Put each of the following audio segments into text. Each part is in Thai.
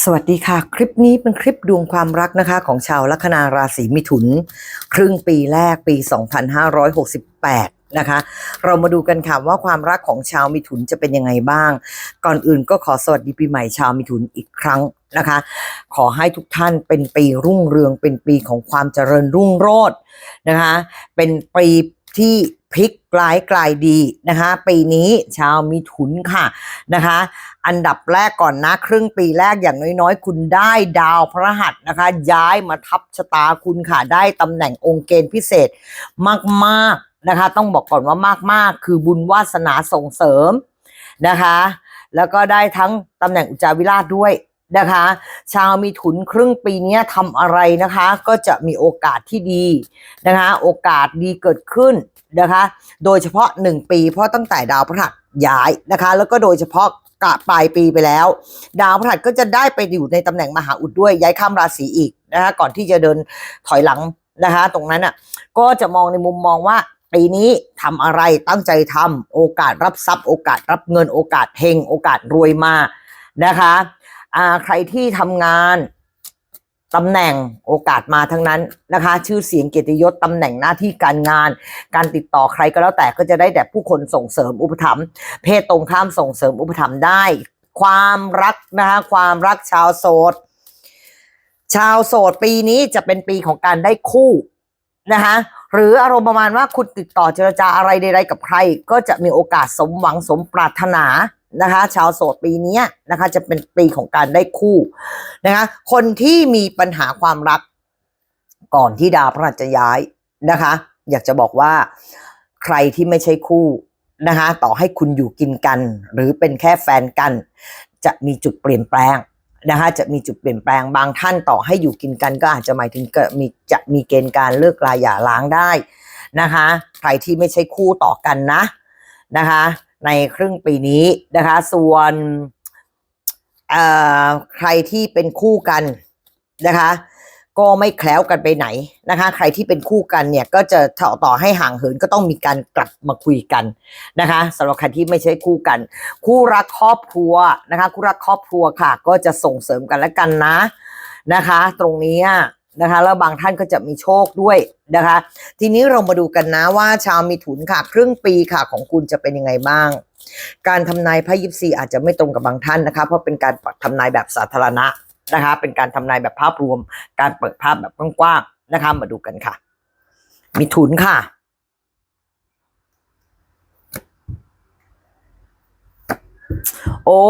สวัสดีค่ะ คลิปนี้เป็นคลิปดวงความรักนะคะ ของชาวลัคนาราศีมิถุน ครึ่งปีแรกปี 2568 นะคะ เรามาดูกันค่ะว่าความรักของชาวมิถุนจะเป็นยังไงบ้าง ก่อนอื่นก็ขอสวัสดีปีใหม่ชาวมิถุนอีกครั้งนะคะ ขอให้ทุกท่านเป็นปีรุ่งเรืองเป็นปีของความเจริญรุ่งโรจน์นะคะ เป็นปีที่ พลิกร้ายกลายดีนะคะ ปีนี้ชาวมิถุนค่ะนะคะ อันดับแรกก่อนนะ ครึ่งปีแรกอย่างน้อยๆ คุณได้ดาวพระหัสนะคะ ย้ายมาทับชะตาคุณค่ะ ได้ตำแหน่งองค์เกณฑ์พิเศษมากๆนะคะ ต้องบอกก่อนว่ามากๆ คือบุญวาสนาส่งเสริมนะคะ แล้วก็ได้ทั้งตำแหน่งอุจจาวิราชด้วย นะคะ ชาวมีถุนครึ่งปีนี้ทำอะไรนะคะ ก็จะมีโอกาสที่ดีนะคะ โอกาสดีเกิดขึ้นนะคะ โดยเฉพาะ 1 ปี เพราะตั้งแต่ดาวพฤหัสย้ายนะคะ แล้วก็โดยเฉพาะกะปลายปีไปแล้ว ดาวพฤหัสก็จะได้ไปอยู่ในตำแหน่งมหาอุดด้วยย้ายข้ามราศีอีกนะคะก่อนที่จะเดินถอยหลังนะคะ ตรงนั้นอะก็จะมองในมุมมองว่าปีนี้ทำอะไรตั้งใจทำโอกาสรับทรัพย์ โอกาสรับเงินโอกาสเฮงโอกาสรวยมานะคะ อ่าใครที่ทำงานตำแหน่งโอกาสมาทั้งนั้นนะคะ ชื่อเสียงเกียรติยศตำแหน่งหน้าที่การงาน การติดต่อใครก็แล้วแต่ก็จะได้แต่ผู้คนส่งเสริมอุปถัมภ์เพศตรงข้ามส่งเสริมอุปถัมภ์ได้ ความรักนะคะความรักชาวโสด ชาวโสดปีนี้จะเป็นปีของการได้คู่นะคะหรืออารมณ์ประมาณว่าคุณติดต่อเจรจาอะไรใดๆกับใคร ก็จะมีโอกาสสมหวังสมปรารถนา นะคะ ชาวโสดปีนี้นะคะ จะเป็นปีของการได้คู่นะคะ คนที่มีปัญหาความรักก่อนที่ดาวพฤหัสจะย้ายนะคะ อยากจะบอกว่าใครที่ไม่ใช่คู่นะคะ ต่อให้คุณอยู่กินกัน หรือเป็นแค่แฟนกัน จะมีจุดเปลี่ยนแปลงนะคะจะมีจุดเปลี่ยนแปลงบางท่านต่อให้อยู่กินกันก็อาจจะหมายถึงมีจะมีเกณฑ์การเลิกลาหย่าร้างได้นะคะ ใครที่ไม่ใช่คู่ต่อกันนะนะคะ ในครึ่งปีนี้นะคะ ส่วนใครที่เป็นคู่กันนะคะ ก็ไม่แคล้วกันไปไหนนะคะ ใครที่เป็นคู่กันเนี่ยก็จะต่อต่อให้ห่างเหินก็ต้องมีการกลับมาคุยกันนะคะสำหรับใครที่ไม่ใช่คู่กัน คู่รักครอบครัวนะคะ คู่รักครอบครัวค่ะ ก็จะส่งเสริมกันและกันนะนะคะ ตรงนี้ นะคะแล้วบางท่านก็จะมีโชคด้วยนะคะ ทีนี้เรามาดูกันนะว่าชาวมีถุนค่ะ ครึ่งปีค่ะของคุณจะเป็นยังไงบ้าง การทำนายไพ่ยิปซีอาจจะไม่ตรงกับบางท่านนะคะ เพราะเป็นการทำนายแบบสาธารณะนะคะ เป็นการทำนายแบบภาพรวม การเปิดภาพแบบกว้างๆนะคะ มาดูกันค่ะ มีถุนค่ะโอ้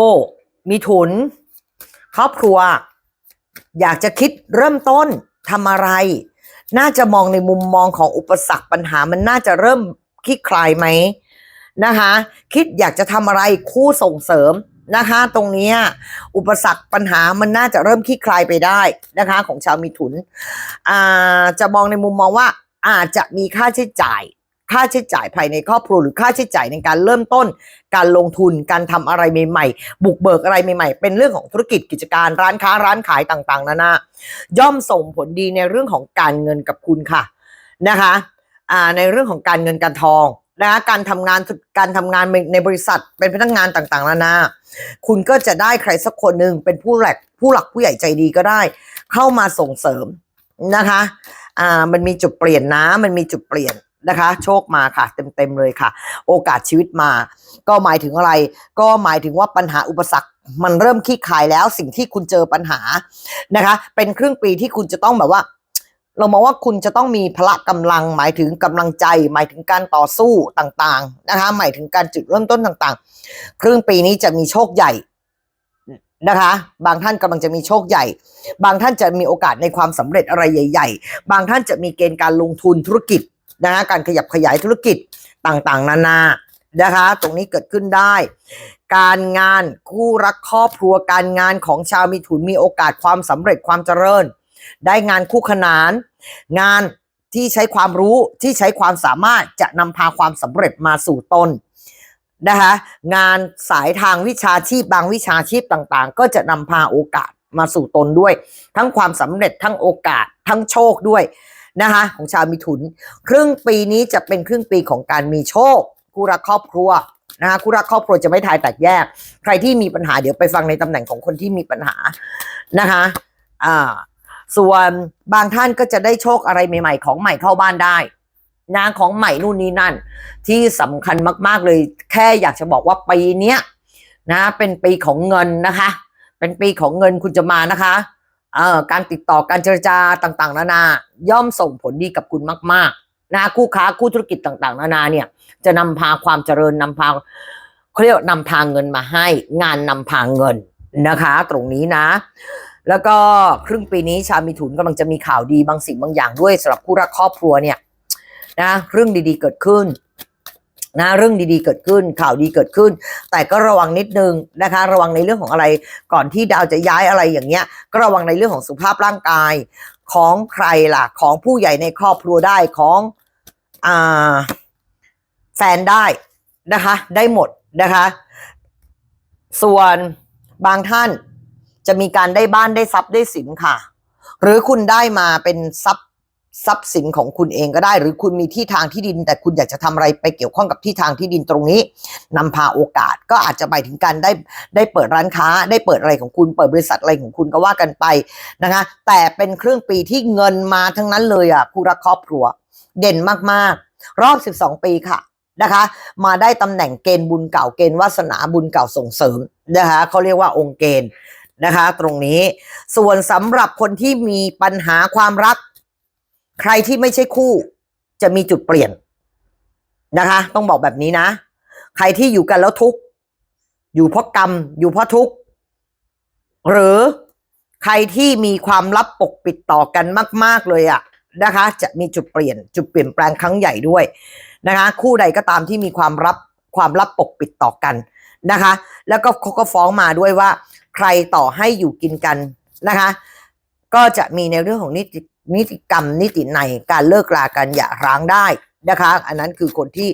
มีถุน ครอบครัว อยากจะคิดเริ่มต้น ทำอะไร น่าจะมองในมุมมองของอุปสรรคปัญหามันน่าจะเริ่มคลี่คลายไหมนะคะ คิดอยากจะทำอะไรคู่ส่งเสริมนะคะ ตรงนี้อุปสรรคปัญหามันน่าจะเริ่มคลี่คลายไปได้นะคะ ของชาวมีถุนจะมองในมุมมองว่าอาจจะมีค่าใช้จ่าย ค่าใช้จ่ายภายในครอบครัวหรือค่าใช้จ่ายในการเริ่มต้น การลงทุนการทำอะไรใหม่ๆ บุกเบิกอะไรใหม่ๆ เป็นเรื่องของธุรกิจกิจการร้านค้าร้านขายต่างๆนานาย่อมส่งผลดีในเรื่องของการเงินกับคุณค่ะนะคะในเรื่องของการเงินการทองนะคะการทำงานการทำงานในบริษัทเป็นพนักงานต่างๆนานา คุณก็จะได้ใครสักคนหนึ่งเป็นผู้หลักผู้หลักผู้ใหญ่ใจดีก็ได้ เข้ามาส่งเสริมนะคะอ่ามันมีจุดเปลี่ยนนะมันมีจุดเปลี่ยน นะคะ โชคมาค่ะ เต็มๆเลยค่ะ โอกาสชีวิตมา ก็หมายถึงอะไร ก็หมายถึงว่าปัญหาอุปสรรคมันเริ่มคลี่คลายแล้วสิ่งที่คุณเจอปัญหานะคะ เป็นครึ่งปีที่คุณจะต้องแบบว่า เรามองว่าคุณจะต้องมีพละกำลัง หมายถึงกำลังใจ หมายถึงการต่อสู้ต่างๆนะคะ หมายถึงการจุดเริ่มต้นต่างๆ ครึ่งปีนี้จะมีโชคใหญ่นะคะ บางท่านกำลังจะมีโชคใหญ่ บางท่านจะมีโอกาสในความสำเร็จอะไรใหญ่ ๆ บางท่านจะมีเกณฑ์การลงทุนธุรกิจ นะคะการขยับขยายธุรกิจต่างๆ นานานะคะ ตรงนี้เกิดขึ้นได้ การงานคู่รักครอบครัวการงานของชาวมิถุนมีโอกาสความสำเร็จความเจริญ ได้งานคู่ขนาน งานที่ใช้ความรู้ที่ใช้ความสามารถจะนำพาความสำเร็จมาสู่ตนนะคะงานสายทางวิชาชีพบางวิชาชีพต่างๆ ก็จะนำพาโอกาสมาสู่ตนด้วย ทั้งความสำเร็จทั้งโอกาสทั้งโชคด้วย นะคะของชาวมิถุน ครึ่งปีนี้จะเป็นครึ่งปีของการมีโชคคู่รักครอบครัวนะคะคู่รักครอบครัวจะไม่ทายแตกแยก ใครที่มีปัญหาเดี๋ยวไปฟังในตำแหน่งของคนที่มีปัญหานะคะอ่าส่วนบางท่านก็จะได้โชคอะไรใหม่ ๆ ของใหม่เข้าบ้านได้นะของใหม่นู่นนี่นั่น ที่สำคัญมาก ๆ เลยแค่อยากจะบอกว่าปีเนี้ยนะ เป็นปีของเงินนะคะ เป็นปีของเงินคุณจะมานะคะ การติดต่อการเจรจาต่างๆ นานา ย่อมส่งผลดีกับคุณมาก ๆ นะคู่ค้าคู่ธุรกิจต่างๆ นานาเนี่ย จะนำพาความเจริญนำพาเขาเรียกนำพาเงินมาให้ งานนำพาเงินนะคะ ตรงนี้นะ แล้วก็ครึ่งปีนี้ชาวมิถุนกำลังจะมีข่าวดีบางสิ่งบางอย่างด้วยสำหรับคู่รักครอบครัวเนี่ยนะเรื่องดีๆเกิดขึ้น นะเรื่องดีๆเกิดขึ้นข่าวดีเกิดขึ้น แต่ก็ระวังนิดนึงนะคะ ระวังในเรื่องของอะไรก่อนที่ดาวจะย้ายอะไรอย่างเงี้ย ก็ระวังในเรื่องของสุขภาพร่างกาย ของใครล่ะของผู้ใหญ่ในครอบครัวได้ของอ่าแฟนได้นะคะ ได้หมดนะคะ ส่วนบางท่านจะมีการได้บ้านได้ทรัพย์ได้สินค่ะ หรือคุณได้มาเป็นทรัพย์ ทรัพย์สินของคุณเองก็ได้ หรือคุณมีที่ทางที่ดิน แต่คุณอยากจะทำอะไรไปเกี่ยวข้องกับที่ทางที่ดินตรงนี้นำพาโอกาสก็อาจจะไปถึงการได้ได้เปิดร้านค้า ได้เปิดอะไรของคุณ เปิดบริษัทอะไรของคุณก็ว่ากันไปนะคะ แต่เป็นเครื่องปีที่เงินมาทั้งนั้นเลยอะคู่รักครอบครัว เด่นมากๆ รอบ 12 ปีค่ะนะคะ มาได้ตำแหน่งเกณฑ์บุญเก่าเกณฑ์วาสนาบุญเก่าส่งเสริมนะคะเขาเรียกว่าองค์เกณฑ์นะคะ ตรงนี้ส่วนสำหรับคนที่มีปัญหาความรัก ใครที่ไม่ใช่คู่ จะมีจุดเปลี่ยนนะคะ ต้องบอกแบบนี้นะ ใครที่อยู่กันแล้วทุกข์อยู่เพราะกรรม อยู่เพราะทุกข์หรือใครที่มีความลับปกปิดต่อกันมาก ๆเลยอะนะคะ จะมีจุดเปลี่ยน จุดเปลี่ยนแปลงครั้งใหญ่ด้วยนะคะ คู่ใดก็ตามที่มีความรับความลับปกปิดต่อกันนะคะ แล้วก็เขาก็ฟ้องมาด้วยว่า ใครต่อให้อยู่กินกันนะคะ ก็จะมีในเรื่องของนิติ นิติกรรมนิติในการเลิกรากันอย่าร้างได้นะคะ อันนั้นคือคนที่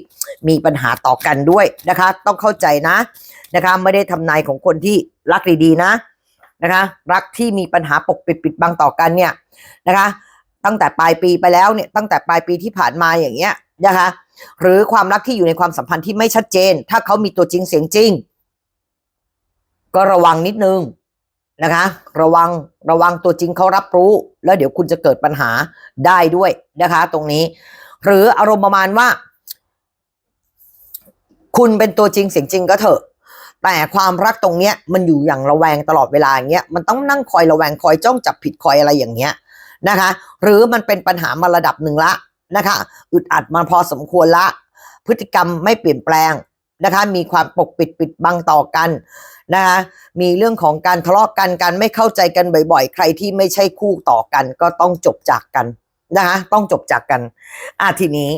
มีปัญหาต่อกันด้วยนะคะ ต้องเข้าใจนะนะคะ ไม่ได้ทำนายของคนที่รักดีๆนะนะคะ รักที่มีปัญหาปกปิดปิดบังต่อกันเนี่ยนะคะ ตั้งแต่ปลายปีไปแล้วเนี่ยตั้งแต่ปลายปีที่ผ่านมาอย่างเงี้ยนะคะ หรือความรักที่อยู่ในความสัมพันธ์ที่ไม่ชัดเจน ถ้าเขามีตัวจริงเสียงจริง ก็ระวังนิดนึง นะคะ ระวังระวังตัวจริงเขารับรู้ แล้วเดี๋ยวคุณจะเกิดปัญหาได้ด้วยนะคะ ตรงนี้ หรืออารมณ์ประมาณว่า คุณเป็นตัวจริงเสียงจริงก็เถอะแต่ความรักตรงเนี้ยมันอยู่อย่างระแวงตลอดเวลาอย่างเงี้ยมันต้องนั่งคอยระแวงคอยจ้องจับผิดคอยอะไรอย่างเงี้ยนะคะ หรือมันเป็นปัญหามาระดับหนึ่งละนะคะอึดอัดมาพอสมควรละ พฤติกรรมไม่เปลี่ยนแปลงนะคะ มีความปกปิดปิดบังต่อกัน นะคะมีเรื่องของการทะเลาะกันการไม่เข้าใจกันบ่อยๆ ใครที่ไม่ใช่คู่ต่อกัน ก็ต้องจบจากกันนะคะต้องจบจากกันอะทีนี้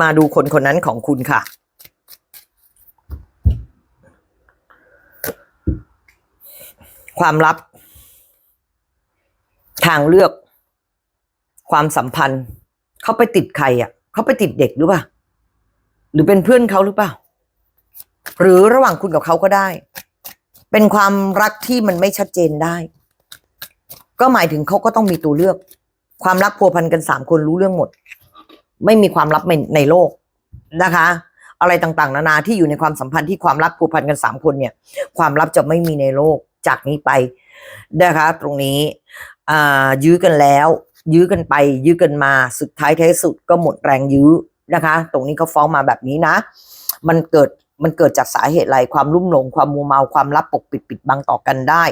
มาดูคนคนนั้นของคุณค่ะ ความลับ ทางเลือก ความสัมพันธ์ เขาไปติดใครอะ เขาไปติดเด็กหรือเปล่า หรือเป็นเพื่อนเขาหรือเปล่า หรือระหว่างคุณกับเขาก็ได้ เป็นความรักที่มันไม่ชัดเจนได้ ก็หมายถึงเขาก็ต้องมีตัวเลือก ความรักพัวพันกันสามคนรู้เรื่องหมด ไม่มีความลับในในโลกนะคะ อะไรต่างๆ นานาที่อยู่ในความสัมพันธ์ที่ความรักผูกพันกันสามคนเนี่ย ความลับจะไม่มีในโลกจากนี้ไปนะคะ ตรงนี้ อ่ายื้อกันแล้ว ยื้อกันไป ยื้อกันมาสุดท้ายท้ายสุดก็หมดแรงยื้อนะคะ ตรงนี้เขาฟ้องมาแบบนี้นะ มันเกิดมันเกิดจากสาเหตุอะไรความลุ่มหลงความมัวเมาความลับปกปิดปิดบังต่อกันได้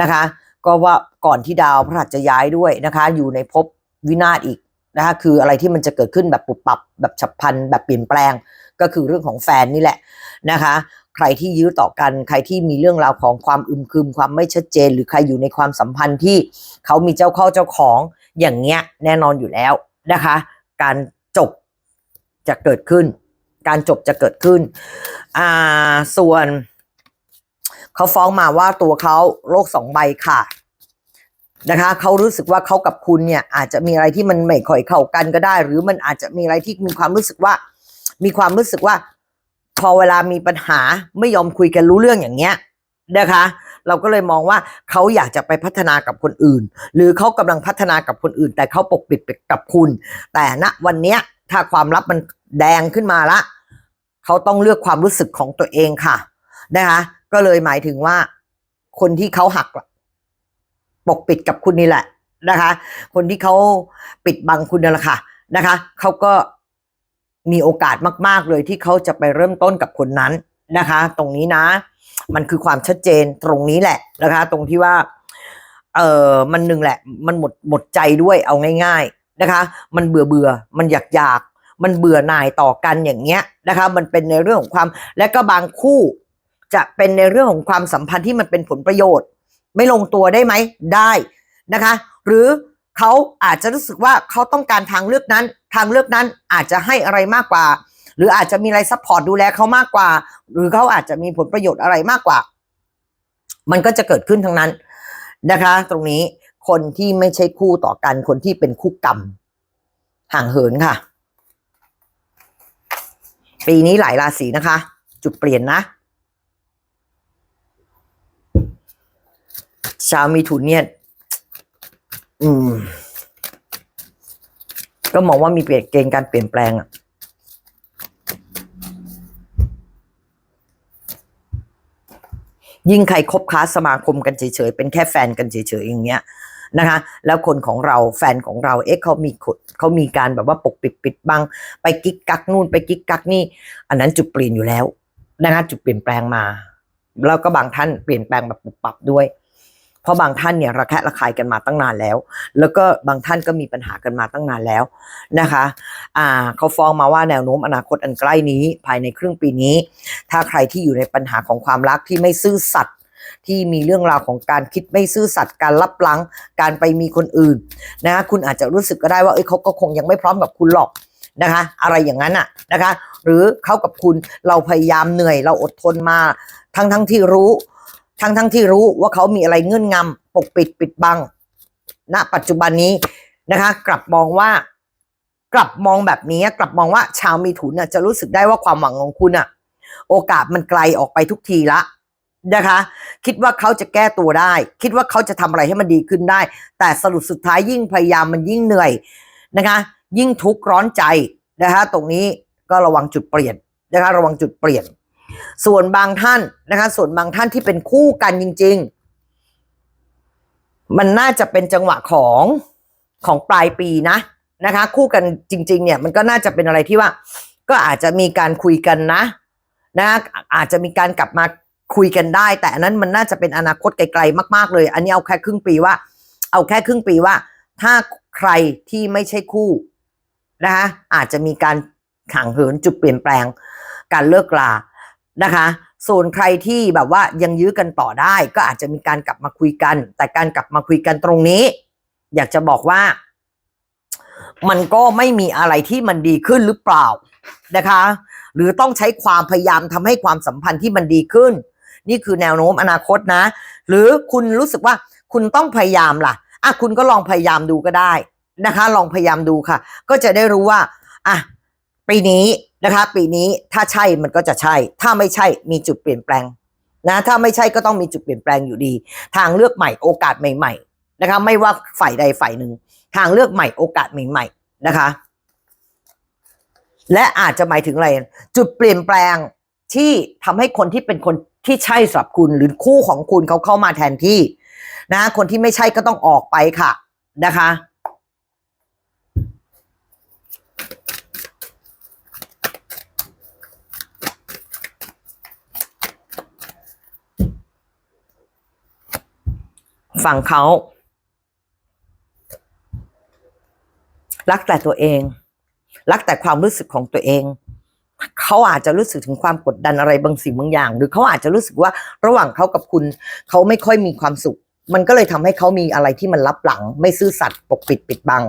นะคะ ก็ว่าก่อนที่ดาวพระหัสจะย้ายด้วยนะคะ อยู่ในภพวินาศอีกนะคะคืออะไรที่มันจะเกิดขึ้นแบบปุบปับแบบฉับพลันแบบเปลี่ยนแปลง ก็คือเรื่องของแฟนนี่แหละนะคะ ใครที่ยื้อต่อกัน ใครที่มีเรื่องราวของความอึมครึมความไม่ชัดเจน หรือใครอยู่ในความสัมพันธ์ที่เขามีเจ้าเข้าเจ้าของอย่างเงี้ยแน่นอนอยู่แล้วนะคะ การจบจะเกิดขึ้น การจบจะเกิดขึ้นอ่าส่วน เขาฟ้องมาว่าตัวเขาโรคสองใบค่ะนะคะเขารู้สึกว่าเขากับคุณเนี่ยอาจจะมีอะไรที่มันไม่ค่อยเข้ากันก็ได้ หรือมันอาจจะมีอะไรที่มีความรู้สึกว่า มีความรู้สึกว่า พอเวลามีปัญหาไม่ยอมคุยกันรู้เรื่องอย่างเงี้ยนะคะ เราก็เลยมองว่าเขาอยากจะไปพัฒนากับคนอื่น หรือเขากำลังพัฒนากับคนอื่น แต่เขาปกปิดกับคุณ แต่ณวันเนี้ยถ้าความลับมันแดงขึ้นมาละเขาต้องเลือกความรู้สึกของตัวเองค่ะนะคะ ก็เลยหมายถึงว่า คนที่เขาหักปกปิดกับคุณนี่แหละนะคะ คนที่เขาปิดบังคุณนั่นแหละค่ะนะคะเขาก็ มีโอกาสมาก ๆ เลยที่เขาจะไปเริ่มต้นกับคนนั้นนะคะ ตรงนี้นะ มันคือความชัดเจนตรงนี้แหละนะคะ ตรงที่ว่า เออมันหนึ่งแหละ มันหมดหมดใจด้วยเอาง่าย ๆนะคะ มันเบื่อเบื่อมันอยากอยากมันเบื่อหน่ายต่อกันอย่างเงี้ยนะคะ มันเป็นในเรื่องของความ และก็บางคู่ จะเป็นในเรื่องของความสัมพันธ์ที่มันเป็นผลประโยชน์ ไม่ลงตัวได้ไหมได้นะคะ หรือ เขาอาจจะรู้สึกว่าเขาต้องการทางเลือกนั้น ทางเลือกนั้นอาจจะให้อะไรมากกว่า หรืออาจจะมีอะไรซัพพอร์ตดูแลเขามากกว่า หรือเขาอาจจะมีผลประโยชน์อะไรมากกว่า มันก็จะเกิดขึ้นทั้งนั้นนะคะ ตรงนี้คนที่ไม่ใช่คู่ต่อกันคนที่เป็นคู่กรรม ห่างเหินค่ะ ปีนี้หลายราศีนะคะ จุดเปลี่ยนนะ ชาวมีถุนเนี่ย อืม ก็มองว่ามีเปลี่ยนเกณฑ์การเปลี่ยนแปลงอะยิ่งใครคบค้าสมาคมกันเฉยๆ เป็นแค่แฟนกันเฉยๆ อย่างเงี้ยนะคะ แล้วคนของเราแฟนของเรา เอ๊ะเขามีขดเขามีการแบบว่าปกปิดปิดบัง ไปกิ๊กกักนู่นไปกิ๊กกักนี่ อันนั้นจุดเปลี่ยนอยู่แล้วนะคะจุดเปลี่ยนแปลงมา แล้วก็บางท่านเปลี่ยนแปลงแบบปุบปับด้วย เพราะบางท่านเนี่ยระแคะระคายกันมาตั้งนานแล้ว แล้วก็บางท่านก็มีปัญหากันมาตั้งนานแล้วนะคะอ่าเขาฟ้องมาว่าแนวโน้มอนาคตอันใกล้นี้ภายในครึ่งปีนี้ ถ้าใครที่อยู่ในปัญหาของความรักที่ไม่ซื่อสัตย์ที่มีเรื่องราวของการคิดไม่ซื่อสัตย์การรับหลัง การไปมีคนอื่นนะคะคุณอาจจะรู้สึกก็ได้ว่าเอ้ยเขาก็คงยังไม่พร้อมกับคุณหรอกนะคะ อะไรอย่างนั้นอะนะคะ หรือเขากับคุณเราพยายามเหนื่อยเราอดทนมา ทั้งทั้งที่รู้ ทั้งทั้งที่รู้ว่าเขามีอะไรเงื่อนงำปกปิดปิดบัง ณ ปัจจุบันนี้นะคะ กลับมองว่ากลับมองแบบนี้กลับมองว่าชาวมีถุนน่ะจะรู้สึกได้ว่าความหวังของคุณอะ โอกาสมันไกลออกไปทุกทีละนะคะ คิดว่าเขาจะแก้ตัวได้ คิดว่าเขาจะทำอะไรให้มันดีขึ้นได้ แต่สรุปสุดท้ายยิ่งพยายามมันยิ่งเหนื่อยนะคะ ยิ่งทุกข์ร้อนใจนะคะ ตรงนี้ก็ระวังจุดเปลี่ยนนะคะ ระวังจุดเปลี่ยน ส่วนบางท่านนะคะ ส่วนบางท่านที่เป็นคู่กันจริง ๆ มันน่าจะเป็นจังหวะของของปลายปีนะนะคะ คู่กันจริง ๆ เนี่ยมันก็น่าจะเป็นอะไรที่ว่า ก็อาจจะมีการคุยกันนะนะอาจจะมีการกลับมาคุยกันได้ แต่อันนั้นมันน่าจะเป็นอนาคตไกลๆมาก ๆ เลย อันนี้เอาแค่ครึ่งปีว่า เอาแค่ครึ่งปีว่า ถ้าใครที่ไม่ใช่คู่นะคะอาจจะมีการห่งเหินจุดเปลี่ยนแปลง การเลิกลา นะคะ ส่วนใครที่แบบว่ายังยื้อกันต่อได้ ก็อาจจะมีการกลับมาคุยกัน แต่การกลับมาคุยกันตรงนี้ อยากจะบอกว่า มันก็ไม่มีอะไรที่มันดีขึ้นหรือเปล่านะคะ หรือต้องใช้ความพยายามทำให้ความสัมพันธ์ที่มันดีขึ้น นี่คือแนวโน้มอนาคตนะ หรือคุณรู้สึกว่าคุณต้องพยายามล่ะอะคุณก็ลองพยายามดูก็ได้นะคะ ลองพยายามดูค่ะ ก็จะได้รู้ว่าอะปีนี้ นะคะปีนี้ถ้าใช่มันก็จะใช่ ถ้าไม่ใช่มีจุดเปลี่ยนแปลงนะถ้าไม่ใช่ก็ต้องมีจุดเปลี่ยนแปลงอยู่ดี ทางเลือกใหม่โอกาสใหม่ ๆ นะคะ ไม่ว่าฝ่ายใดฝ่ายหนึ่ง ทางเลือกใหม่โอกาสใหม่ ๆ นะคะ และอาจจะหมายถึงอะไร จุดเปลี่ยนแปลงที่ทำให้คนที่เป็นคนที่ใช่สำหรับคุณหรือคู่ของคุณเขาเข้ามาแทนที่ นะ คนที่ไม่ใช่ก็ต้องออกไปค่ะนะคะ ฝั่งเขา รักแต่ตัวเอง รักแต่ความรู้สึกของตัวเอง เขาอาจจะรู้สึกถึงความกดดันอะไรบางสิ่งบางอย่าง หรือเขาอาจจะรู้สึกว่าระหว่างเขากับคุณ เขาไม่ค่อยมีความสุข มันก็เลยทำให้เขามีอะไรที่มันลับหลัง ไม่ซื่อสัตย์ปกปิดปิดบัง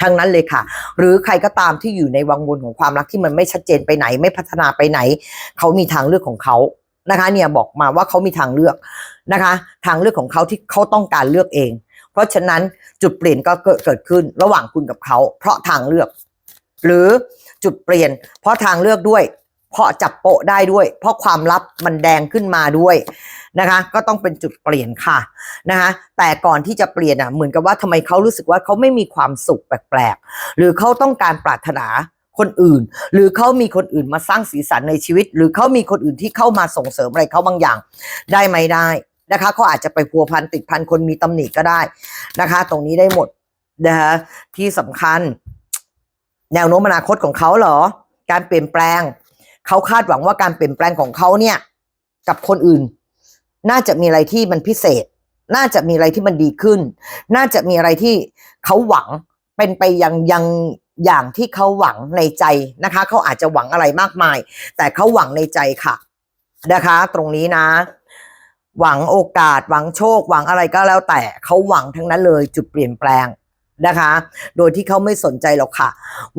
ทั้งนั้นเลยค่ะ หรือใครก็ตามที่อยู่ในวังวนของความรักที่มันไม่ชัดเจนไปไหน ไม่พัฒนาไปไหน เขามีทางเลือกของเขานะคะ เนี่ยบอกมาว่าเขามีทางเลือก นะคะ ทางเลือกของเขาที่เขาต้องการเลือกเอง เพราะฉะนั้นจุดเปลี่ยนก็เกิดขึ้นระหว่างคุณกับเขา เพราะทางเลือก หรือจุดเปลี่ยน เพราะทางเลือกด้วย เพราะจับโปะได้ด้วย เพราะความลับมันแดงขึ้นมาด้วยนะคะ ก็ต้องเป็นจุดเปลี่ยนค่ะนะคะ แต่ก่อนที่จะเปลี่ยนอะเหมือนกับว่าทำไมเขารู้สึกว่าเขาไม่มีความสุขแปลกๆ หรือเขาต้องการปรารถนาคนอื่น หรือเขามีคนอื่นมาสร้างสีสันในชีวิต หรือเขามีคนอื่นที่เข้ามาส่งเสริมอะไรเขาบางอย่าง ได้ไหมได้ นะคะเขาอาจจะไปพัวพันติดพันคนมีตำหนิก็ได้นะคะ ตรงนี้ได้หมดนะคะที่สำคัญ แนวโน้มอนาคตของเขาเหรอ การเปลี่ยนแปลง เขาคาดหวังว่าการเปลี่ยนแปลงของเขาเนี่ย กับคนอื่น น่าจะมีอะไรที่มันพิเศษ น่าจะมีอะไรที่มันดีขึ้น น่าจะมีอะไรที่เขาหวังเป็นไปยังยังอย่างที่เขาหวังในใจนะคะ เขาอาจจะหวังอะไรมากมาย แต่เขาหวังในใจค่ะ นะคะ ตรงนี้นะ หวังโอกาส หวังโชค หวังอะไรก็แล้วแต่เขาหวังทั้งนั้นเลยจุดเปลี่ยนแปลงนะคะ โดยที่เขาไม่สนใจหรอกค่ะ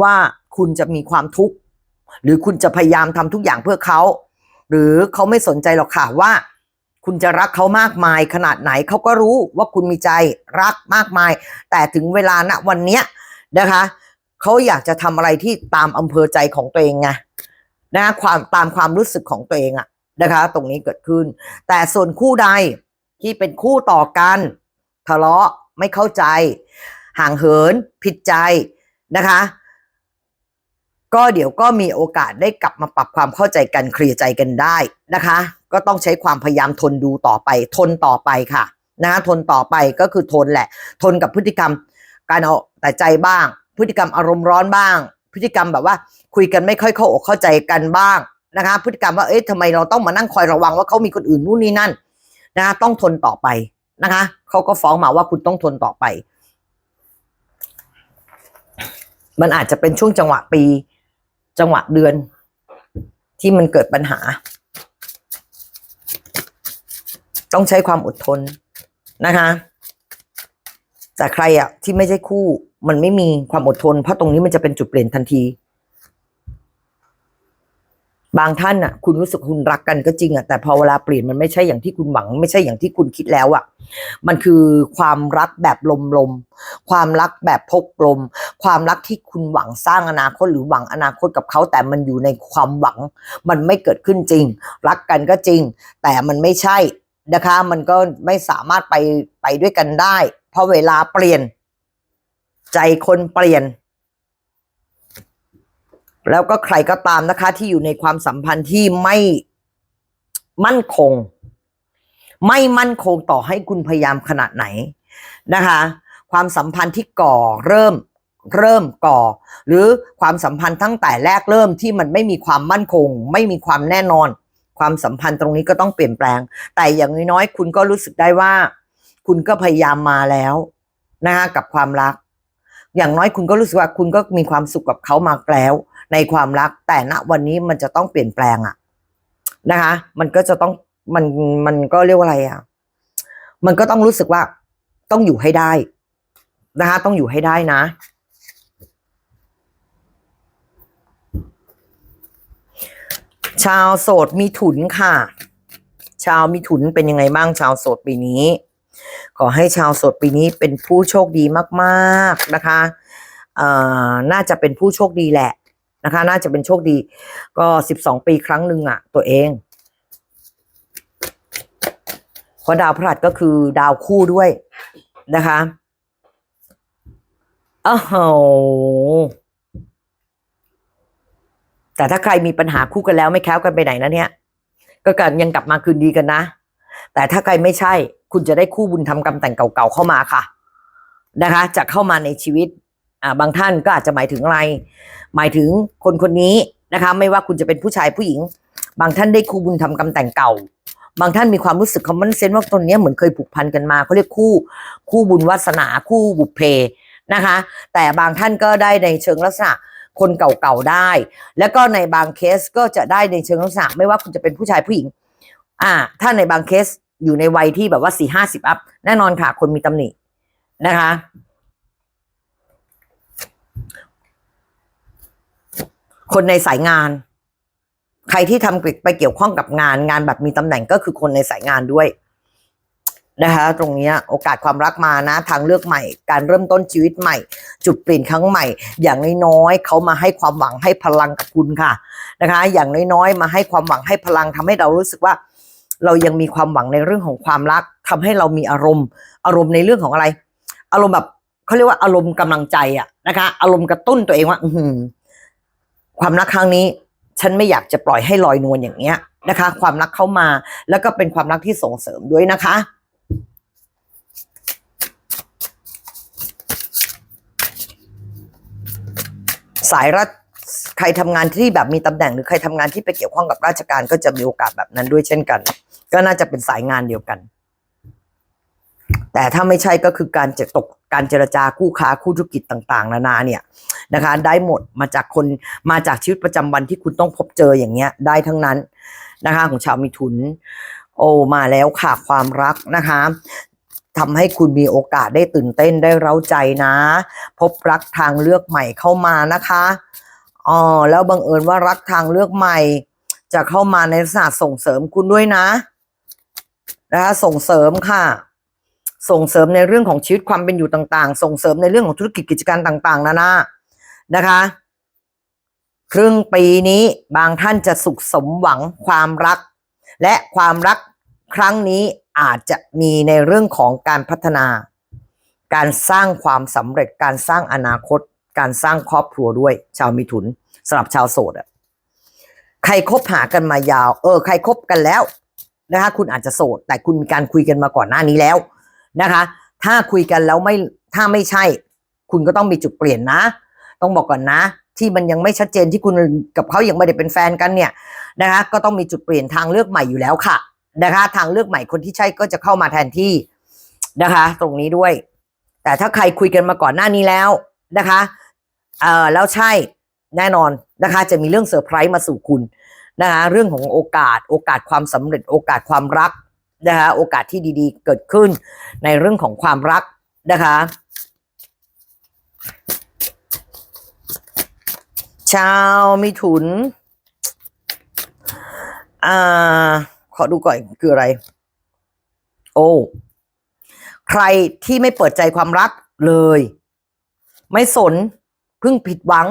ว่าคุณจะมีความทุกข์หรือคุณจะพยายามทำทุกอย่างเพื่อเขา หรือเขาไม่สนใจหรอกค่ะว่า คุณจะรักเขามากมายขนาดไหนเขาก็รู้ว่าคุณมีใจรักมากมาย แต่ถึงเวลาณวันเนี้ยนะคะเขาอยากจะทำอะไรที่ตามอำเภอใจของตัวเองไงนะความตามความรู้สึกของตัวเองอะ นะคะ ตรงนี้เกิดขึ้น แต่ส่วนคู่ใดที่เป็นคู่ต่อกัน ทะเลาะไม่เข้าใจ ห่างเหิน ผิดใจนะคะ ก็เดี๋ยวก็มีโอกาสได้กลับมาปรับความเข้าใจกันเคลียร์ใจกันได้นะคะ ก็ต้องใช้ความพยายามทนดูต่อไป ทนต่อไปค่ะนะทนต่อไปก็คือทนแหละ ทนกับพฤติกรรมการเอาแต่ใจบ้าง พฤติกรรมอารมณ์ร้อนบ้าง พฤติกรรมแบบว่า คุยกันไม่ค่อยเข้าอกเข้าใจกันบ้าง นะคะพฤติกรรมว่าเอ๊ะทำไมเราต้องมานั่งคอยระวังว่าเขามีคนอื่นนู่นนี่นั่นนะคะต้องทนต่อไปนะคะเขาก็ฟ้องมาว่าคุณต้องทนต่อไป มันอาจจะเป็นช่วงจังหวะปี จังหวะเดือน ที่มันเกิดปัญหา ต้องใช้ความอดทนนะคะแต่ใครอะที่ไม่ใช่คู่มันไม่มีความอดทน เพราะตรงนี้มันจะเป็นจุดเปลี่ยนทันที บางท่านอะคุณรู้สึกคุณรักกันก็จริงอะแต่พอเวลาเปลี่ยนมันไม่ใช่อย่างที่คุณหวัง ไม่ใช่อย่างที่คุณคิดแล้วอะ มันคือความรักแบบลมๆความรักแบบพกลม ความรักที่คุณหวังสร้างอนาคตหรือหวังอนาคตกับเขา แต่มันอยู่ในความหวัง มันไม่เกิดขึ้นจริง รักกันก็จริง แต่มันไม่ใช่นะคะ มันก็ไม่สามารถไปไปด้วยกันได้ เพราะเวลาเปลี่ยน ใจคนเปลี่ยน แล้วก็ใครก็ตามนะคะ ที่อยู่ในความสัมพันธ์ที่ไม่มั่นคง ไม่มั่นคงต่อให้คุณพยายามขนาดไหนนะคะ ความสัมพันธ์ที่ก่อเริ่มเริ่มก่อ หรือความสัมพันธ์ตั้งแต่แรกเริ่มที่มันไม่มีความมั่นคง ไม่มีความแน่นอน ความสัมพันธ์ตรงนี้ก็ต้องเปลี่ยนแปลง แต่อย่างน้อยๆคุณก็รู้สึกได้ว่า คุณก็พยายามมาแล้วนะคะกับความรัก อย่างน้อยคุณก็รู้สึกว่าคุณก็มีความสุขกับเขามาแล้ว ในความรัก แต่ณวันนี้มันจะต้องเปลี่ยนแปลงอะนะคะ มันก็จะต้องมันมันก็เรียกว่าอะไรอะมันก็ต้องรู้สึกว่าต้องอยู่ให้ได้นะคะ ต้องอยู่ให้ได้นะชาวโสดมีถุนค่ะ ชาวมีถุนเป็นยังไงบ้างชาวโสดปีนี้ ขอให้ชาวโสดปีนี้เป็นผู้โชคดีมาก ๆนะคะเออน่าจะเป็นผู้โชคดีแหละ นะคะ น่าจะเป็นโชคดี ก็สิบสองปีครั้งหนึ่งอะตัวเองเพราะดาวพฤหัสก็คือดาวคู่ด้วยนะคะอ้าวโหแต่ถ้าใครมีปัญหาคู่กันแล้วไม่แคล้วกันไปไหนนะเนี่ย ก็กันยังกลับมาคืนดีกันนะ แต่ถ้าใครไม่ใช่ คุณจะได้คู่บุญทำกรรมแต่งเก่าๆเข้ามาค่ะ นะคะ จะเข้ามาในชีวิต อ่าบางท่านก็อาจจะหมายถึงอะไร หมายถึงคนคนนี้นะคะ ไม่ว่าคุณจะเป็นผู้ชายผู้หญิง บางท่านได้คู่บุญทำกรรมแต่งเก่า บางท่านมีความรู้สึกคอมมอนเซนต์ว่าตนนี้เหมือนเคยผูกพันกันมาเขาเรียกคู่คู่บุญวาสนาคู่บุพเพนะคะ แต่บางท่านก็ได้ในเชิงลักษณะคนเก่าๆได้ แล้วก็ในบางเคสก็จะได้ในเชิงลักษณะไม่ว่าคุณจะเป็นผู้ชายผู้หญิง อ่า ถ้าในบางเคสอยู่ในวัยที่แบบว่าสี่ห้าสิบอัพแน่นอนค่ะคนมีตำหนินะคะ คนในสายงาน ใครที่ทำไปเกี่ยวข้องกับงานงานแบบมีตำแหน่งก็คือคนในสายงานด้วยนะคะตรงนี้โอกาสความรักมานะ ทางเลือกใหม่ การเริ่มต้นชีวิตใหม่ จุดเปลี่ยนครั้งใหม่ อย่างน้อยๆเขามาให้ความหวังให้พลังกับคุณค่ะนะคะ อย่างน้อยๆมาให้ความหวังให้พลังทำให้เรารู้สึกว่า เรายังมีความหวังในเรื่องของความรักทำให้เรามีอารมณ์ อารมณ์ในเรื่องของอะไร อารมณ์แบบเขาเรียกว่าอารมณ์กำลังใจอะนะคะ อารมณ์กระตุ้นตัวเองว่า อื ความรักครั้งนี้ ฉันไม่อยากจะปล่อยให้ลอยนวลอย่างเงี้ยนะคะ ความรักเข้ามาแล้วก็เป็นความรักที่ส่งเสริมด้วยนะคะสายรัฐใครทำงานที่แบบมีตำแหน่งหรือใครทำงานที่ไปเกี่ยวข้องกับราชการก็จะมีโอกาสแบบนั้นด้วยเช่นกัน ก็น่าจะเป็นสายงานเดียวกัน แต่ถ้าไม่ใช่ก็คือการจะตกการเจรจาคู่ค้าคู่ธุรกิจต่าง ๆ นานาเนี่ยนะคะ ได้หมดมาจากคนมาจากชีวิตประจำวันที่คุณต้องพบเจออย่างเงี้ยได้ทั้งนั้นนะคะของชาวมิถุน โอมาแล้วค่ะความรักนะคะทำให้คุณมีโอกาสได้ตื่นเต้นได้เร้าใจนะ พบรักทางเลือกใหม่เข้ามานะคะอ๋อแล้วบังเอิญว่ารักทางเลือกใหม่ จะเข้ามาในลักษณะส่งเสริมคุณด้วยนะนะคะส่งเสริมค่ะ ส่งเสริมในเรื่องของชีวิตความเป็นอยู่ต่าง ๆ ส่งเสริมในเรื่องของธุรกิจกิจการต่าง ๆ นานานะคะ ครึ่งปีนี้บางท่านจะสุขสมหวังความรัก และความรักครั้งนี้อาจจะมีในเรื่องของการพัฒนา การสร้างความสำเร็จการสร้างอนาคต การสร้างครอบครัวด้วย ชาวมิถุนสำหรับชาวโสดอะใครคบหากันมายาว เออ ใครคบกันแล้วนะคะคุณอาจจะโสด แต่คุณมีการคุยกันมาก่อนหน้านี้แล้ว นะคะ ถ้าคุยกันแล้วไม่ถ้าไม่ใช่ คุณก็ต้องมีจุดเปลี่ยนนะ ต้องบอกก่อนนะ ที่มันยังไม่ชัดเจนที่คุณกับเขายังไม่ได้เป็นแฟนกันเนี่ยนะคะ ก็ต้องมีจุดเปลี่ยนทางเลือกใหม่อยู่แล้วค่ะนะคะ ทางเลือกใหม่คนที่ใช่ก็จะเข้ามาแทนที่นะคะ ตรงนี้ด้วย แต่ถ้าใครคุยกันมาก่อนหน้านี้แล้วนะคะเอ่อแล้วใช่แน่นอนนะคะ จะมีเรื่องเซอร์ไพรส์มาสู่คุณนะคะ เรื่องของโอกาส โอกาสความสำเร็จ โอกาสความรัก นะคะโอกาสที่ดีๆ เกิดขึ้นในเรื่องของความรักนะคะชาวมิถุน อ่า ขอดูก่อนคืออะไร โอ้ ใครที่ไม่เปิดใจความรักเลย ไม่สน เพิ่งผิดหวัง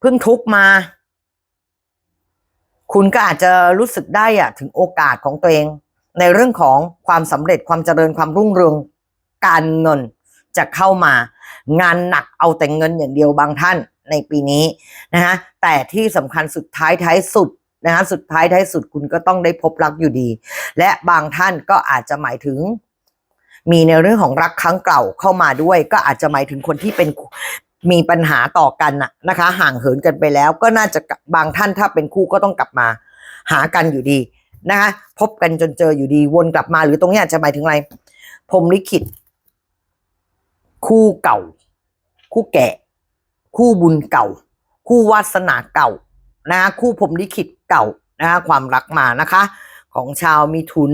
เพิ่งทุกมา คุณก็อาจจะรู้สึกได้อะถึงโอกาสของตัวเอง ในเรื่องของความสำเร็จความเจริญความรุ่งเรืองการเงินจะเข้ามางานหนักเอาแต่เงินอย่างเดียวบางท่านในปีนี้นะฮะแต่ที่สำคัญสุดท้ายท้ายสุดนะฮะสุดท้ายท้ายสุดคุณก็ต้องได้พบรักอยู่ดี และบางท่านก็อาจจะหมายถึง มีในเรื่องของรักครั้งเก่าเข้ามาด้วย ก็อาจจะหมายถึงคนที่เป็นมีปัญหาต่อกันนะคะ ห่างเหินกันไปแล้ว ก็น่าจะบางท่านถ้าเป็นคู่ก็ต้องกลับมาหากันอยู่ดี นะคะพบกันจนเจออยู่ดีวนกลับมาหรือตรงเนี้ยจะหมายถึงอะไรพรมลิขิต คู่เก่า คู่แก่ คู่บุญเก่า คู่วาสนาเก่านะคะคู่พรมลิขิตเก่านะคะความรักมานะคะ ของชาวมีถุน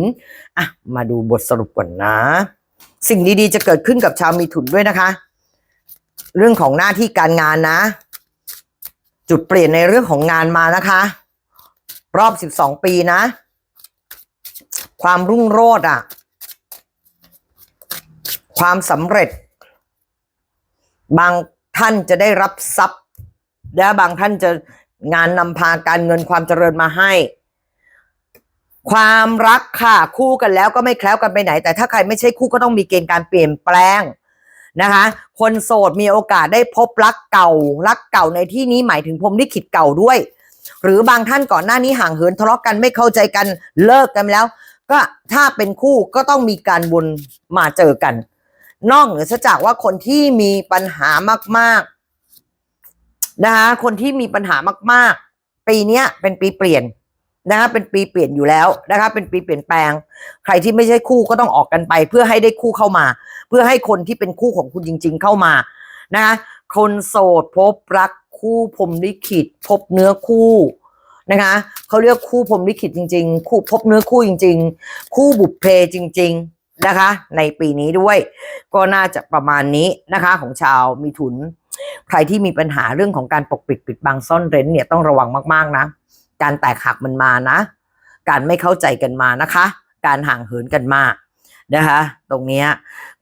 อะมาดูบทสรุปก่อนนะ สิ่งดีๆจะเกิดขึ้นกับชาวมีถุนด้วยนะคะ เรื่องของหน้าที่การงานนะ จุดเปลี่ยนในเรื่องของงานมานะคะ รอบ 12 ปีนะ ความรุ่งโรจน์อะ ความสำเร็จ บางท่านจะได้รับทรัพย์ และบางท่านจะงานนำพาการเงินความเจริญมาให้ ความรักค่ะคู่กันแล้วก็ไม่แคล้วกันไปไหน แต่ถ้าใครไม่ใช่คู่ก็ต้องมีเกณฑ์การเปลี่ยนแปลงนะคะ คนโสดมีโอกาสได้พบรักเก่า รักเก่าในที่นี้หมายถึงพรหมลิขิตเก่าด้วย หรือบางท่านก่อนหน้านี้ห่างเหินทะเลาะกันไม่เข้าใจกันเลิกกันแล้ว ก็ถ้าเป็นคู่ก็ต้องมีการวนมาเจอกัน นอกเหนือจากว่าคนที่มีปัญหามาก ๆ นะคะคนที่มีปัญหามาก ๆ ปีเนี้ยเป็นปีเปลี่ยนนะคะเป็นปีเปลี่ยนอยู่แล้วนะคะเป็นปีเปลี่ยนแปลง ใครที่ไม่ใช่คู่ก็ต้องออกกันไป เพื่อให้ได้คู่เข้ามา เพื่อให้คนที่เป็นคู่ของคุณจริง ๆ เข้ามานะคะคนโสดพบรักคู่พรมลิขิตพบเนื้อคู่ นะคะเขาเรียกคู่พรมลิขิตจริง ๆ คู่พบเนื้อคู่จริง ๆ คู่บุพเพจริง ๆนะคะ ในปีนี้ด้วย ก็น่าจะประมาณนี้นะคะ ของชาวมีถุน ใครที่มีปัญหาเรื่องของการปกปิดปิดบังซ่อนเร้นเนี่ยต้องระวังมากๆนะการแตกหักมันมานะ การไม่เข้าใจกันมานะคะ การห่างเหินกันมานะคะ ตรงนี้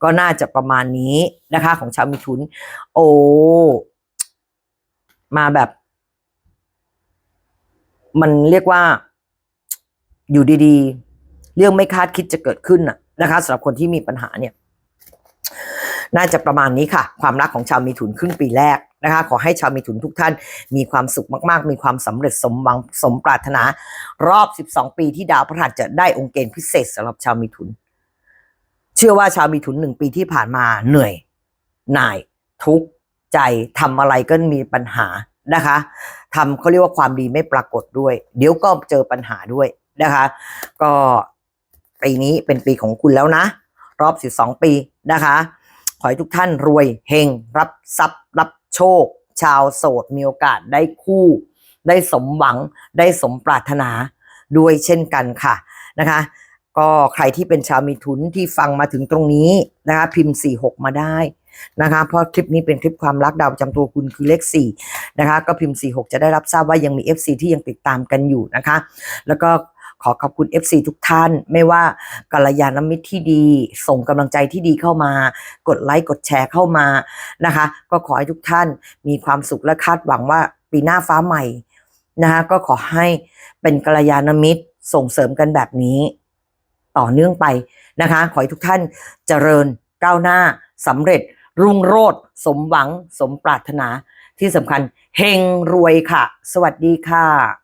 ก็น่าจะประมาณนี้นะคะ ของชาวมิถุน โอ้มาแบบ มันเรียกว่า อยู่ดีๆ เรื่องไม่คาดคิดจะเกิดขึ้นน่ะนะคะสำหรับคนที่มีปัญหาเนี่ย น่าจะประมาณนี้ค่ะ ความรักของชาวมีถุนครึ่งปีแรกนะคะ ขอให้ชาวมีถุนทุกท่าน มีความสุขมาก ๆ มีความสำเร็จสมหวังสมปรารถนา รอบ 12 ปีที่ดาวพฤหัสจะได้องค์เกณฑ์พิเศษสำหรับชาวมีถุน เชื่อว่าชาวมีถุนหนึ่งปีที่ผ่านมาเหนื่อยหน่ายทุกข์ใจทำอะไรก็มีปัญหา นะคะทำเขาเรียกว่าความดีไม่ปรากฏด้วย เดี๋ยวก็เจอปัญหาด้วยนะคะ ก็ปีนี้เป็นปีของคุณแล้วนะ รอบ 12 ปีนะคะ ขอให้ทุกท่านรวยเฮงรับทรัพย์ รับโชค ชาวโสดมีโอกาสได้คู่ ได้สมหวังได้สมปรารถนาด้วยเช่นกันค่ะนะคะ ก็ใครที่เป็นชาวมีทุนที่ฟังมาถึงตรงนี้นะคะ พิมพ์ 46 มาได้ นะคะ เพราะคลิปนี้เป็นคลิปความรักดาวประจำตัวคุณคือเลข4นะคะ ก็พิมพ์ 46 จะได้รับทราบว่ายังมี FC ที่ยังติดตามกันอยู่นะคะ แล้วก็ขอขอบคุณ FC ทุกท่าน ไม่ว่ากัลยาณมิตรที่ดี ส่งกำลังใจที่ดีเข้ามากดไลค์กดแชร์เข้ามานะคะ ก็ขอให้ทุกท่านมีความสุขและคาดหวังว่าปีหน้าฟ้าใหม่นะคะก็ขอให้เป็นกัลยาณมิตรส่งเสริมกันแบบนี้ ต่อเนื่องไปนะคะ ขอให้ทุกท่านเจริญก้าวหน้าสำเร็จ รุ่งโรดสมหวังสมปรารถนาที่สำคัญเฮงรวยค่ะ สวัสดีค่ะ